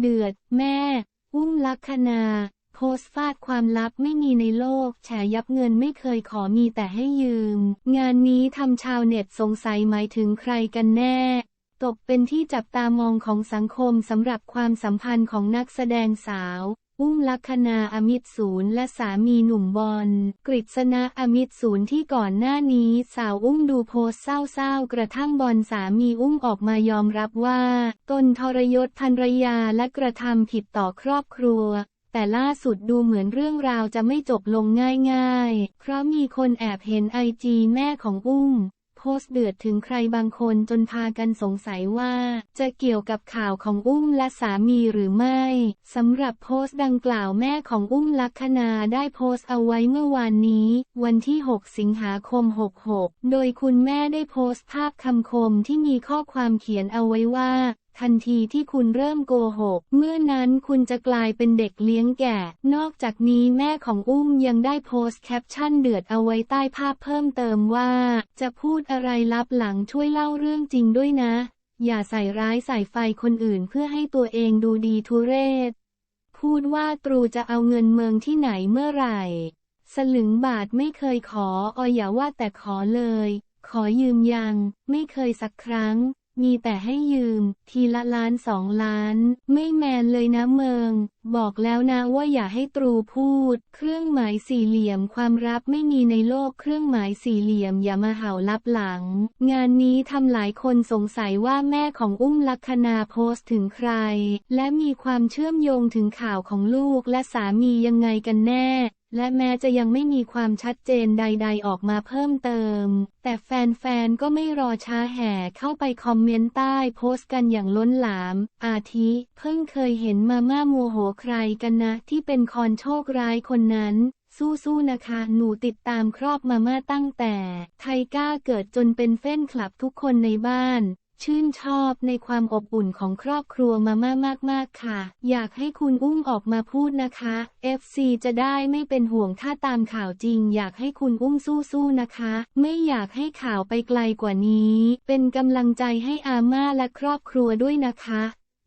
เดือด แม่ อุ้มลักษณาโพสฟาดความลับไม่มีในโลก แฉยับเงินไม่เคยขอมีแต่ให้ยืม งานนี้ทำชาวเน็ตสงสัยหมายถึงใครกันแน่ ตกเป็นที่จับตามองของสังคมสำหรับความสัมพันธ์ของนักแสดงสาว อุ้มลักษณาอมิตรศูนย์และสามีหนุ่มบอลกฤษณะอมิตรศูนย์ที่ก่อนหน้านี้สาวอุ้มดูโพสเศร้าๆ กระทั่งบอลสามีอุ้มออกมายอมรับว่า ตนทรยศภรรยาและกระทำผิดต่อครอบครัว แต่ล่าสุดดูเหมือนเรื่องราวจะไม่จบลงง่ายๆ เพราะมีคนแอบเห็นไอจีแม่ของอุ้ม โพสต์เดือดถึงใครบางคนจนพากันสงสัยว่า จะเกี่ยวกับข่าวของอุ้มและสามีหรือไม่สำหรับโพสต์ดังกล่าวแม่ของอุ้มลักษณาได้โพสต์เอาไว้เมื่อวานนี้ วันที่ 6 สิงหาคม 66 โดยคุณแม่ได้โพสต์ภาพคำคมที่มีข้อความเขียนเอาไว้ว่า ทันทีที่คุณเริ่มโกหก เมื่อนั้นคุณจะกลายเป็นเด็กเลี้ยงแก่ นอกจากนี้แม่ของอุ้มยังได้โพสต์แคปชั่นเดือดเอาไว้ใต้ภาพเพิ่มเติมว่า จะพูดอะไรลับหลังช่วยเล่าเรื่องจริงด้วยนะ อย่าใส่ร้ายใส่ไฟคนอื่นเพื่อให้ตัวเองดูดีทุเรศ พูดว่าตรูจะเอาเงินเมืองที่ไหนเมื่อไหร่ สลึงบาทไม่เคยขอออย่าว่าแต่ขอเลย ขอยืมยัง ไม่เคยสักครั้ง มีแต่ให้ยืม ทีละล้านสองล้าน ไม่แมนเลยนะเมือง บอกแล้วนะว่าอย่าให้ตรูพูด เครื่องหมายสี่เหลี่ยมความรับไม่มีในโลกเครื่องหมายสี่เหลี่ยมอย่ามาเห่าลับหลัง งานนี้ทำหลายคนสงสัยว่าแม่ของอุ้มลักษณาโพสต์ถึงใคร และมีความเชื่อมโยงถึงข่าวของลูกและสามียังไงกันแน่ และแม้จะยังไม่มีความชัดเจนใด ๆ ออกมาเพิ่มเติม แต่แฟนๆ ก็ไม่รอช้าแห่เข้าไปคอมเมนต์ใต้โพสต์กันอย่างล้นหลาม อาทิ เพิ่งเคยเห็นมาม่าโมโหใครกันนะ ที่เป็นคอนโชคร้ายคนนั้นสู้ๆ นะคะ หนูติดตามครอบมาม่าตั้งแต่ ไทก้าเกิดจนเป็นเฟ้นคลับทุกคนในบ้าน ชื่นชอบในความอบอุ่นของครอบครัวมาม่ามาก ๆ ค่ะ อยากให้คุณอุ้มออกมาพูดนะคะ FC จะได้ไม่เป็นห่วงถ้าตามข่าวจริง อยากให้คุณอุ้มสู้ๆนะคะ ไม่อยากให้ข่าวไปไกลกว่านี้ เป็นกำลังใจให้อาม่าและครอบครัวด้วยนะคะ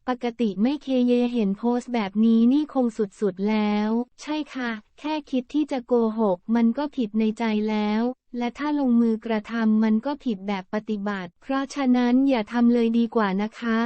ปกติไม่เคเยเห็นโพสต์แบบนี้นี่คงสุดๆแล้ว ใช่ค่ะ แค่คิดที่จะโกหก มันก็ผิดในใจแล้ว และถ้าลงมือกระทำมันก็ผิดแบบปฏิบัติ เพราะฉะนั้นอย่าทำเลยดีกว่านะคะ